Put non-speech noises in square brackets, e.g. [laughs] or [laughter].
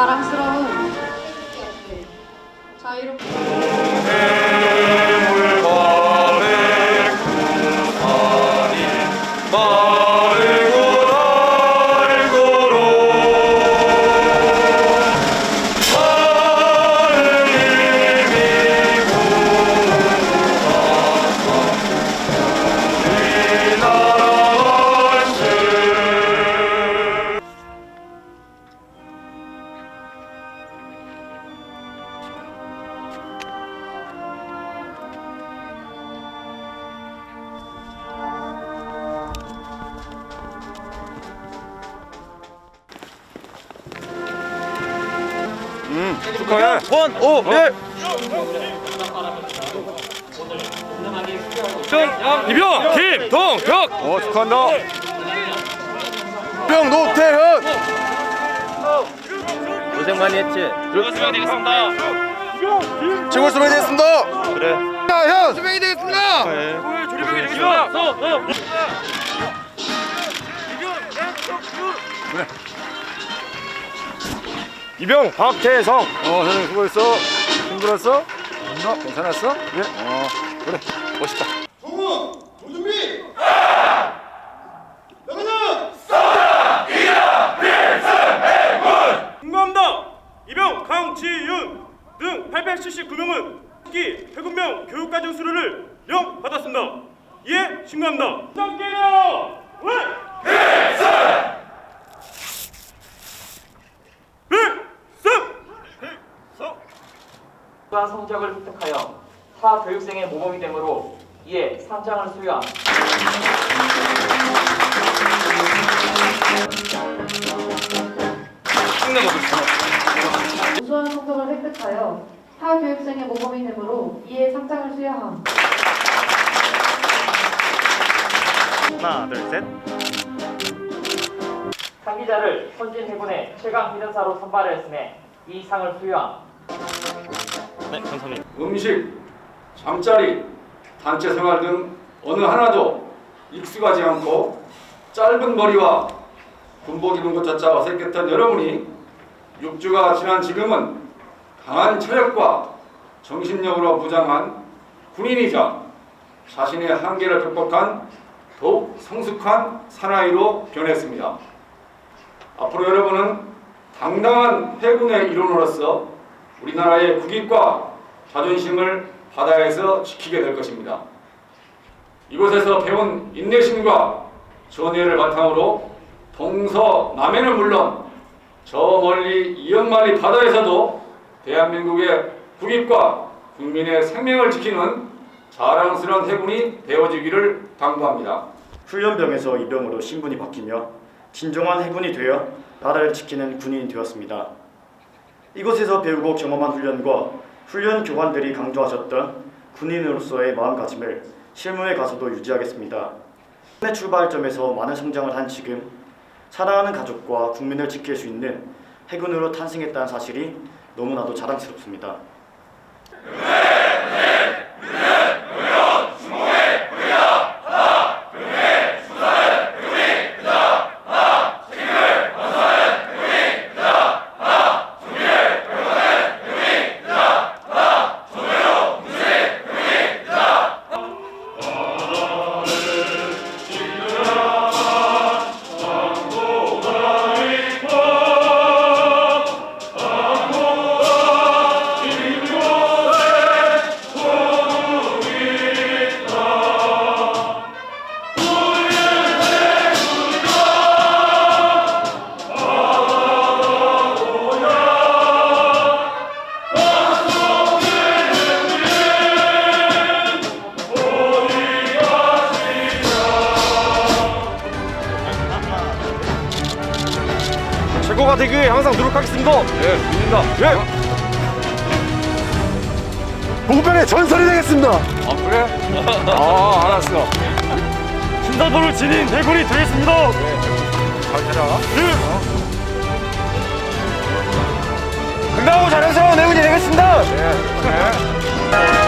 자랑스러운. 자유롭게 축하해. 원, 오, 일. 이병, 김동혁. 어, 축하한다. 병 노태현. 고생 많이 했지? 최고 수명이 되겠습니다. 그래. 현 수명이 되겠습니다. 이 병 박태성. 어, 선생님 수고했어. 힘들었어? 어, 괜찮았어? 네. 어, 그래. 멋있다. 김감당 이병 강지윤 등 879명은 특히 해군명 교육과정 수료를 명 받았습니다. 이에 신고합니다. 장기려 왜? 필승! 또한 성적을 획득하여 타 교육생의 모범이 되므로 이에 상장을 수여함. 우수한 성적을 획득하여 타 교육생의 모범이 되므로 이에 상장을 수여함. 하나, 둘, 셋. 상기자를 선진 해군의 최강 기능사로 선발하였음에 이 상을 수여함. 음식, 잠자리, 단체 생활 등 어느 하나도 익숙하지 않고 짧은 머리와 군복 입은 것조차 어색했던 여러분이 6주가 지난 지금은 강한 체력과 정신력으로 무장한 군인이자 자신의 한계를 극복한 더욱 성숙한 사나이로 변했습니다. 앞으로 여러분은 당당한 해군의 일원으로서 우리나라의 국익과 자존심을 바다에서 지키게 될 것입니다. 이곳에서 배운 인내심과 전의를 바탕으로 동서 남해는 물론 저 멀리 이연만리 바다에서도 대한민국의 국익과 국민의 생명을 지키는 자랑스러운 해군이 되어지기를 당부합니다. 훈련병에서 이병으로 신분이 바뀌며 진정한 해군이 되어 나라를 지키는 군인이 되었습니다. 이곳에서 배우고 경험한 훈련과 훈련 교관들이 강조하셨던 군인으로서의 마음가짐을 실무에 가서도 유지하겠습니다. 의 출발점에서 많은 성장을 한 지금 사랑하는 가족과 국민을 지킬 수 있는 해군으로 탄생했다는 사실이 너무나도 자랑스럽습니다. 최고가 위해 항상 노력하겠습니다. 예, 믿는다. 예. 보병의 전설이 되겠습니다. 아 그래? [laughs] 아 알았어. 신사도를 지닌 해군이 되겠습니다. 잘 되라. 예. 건강하고 자랑스러운 해군이 되겠습니다. 예. 그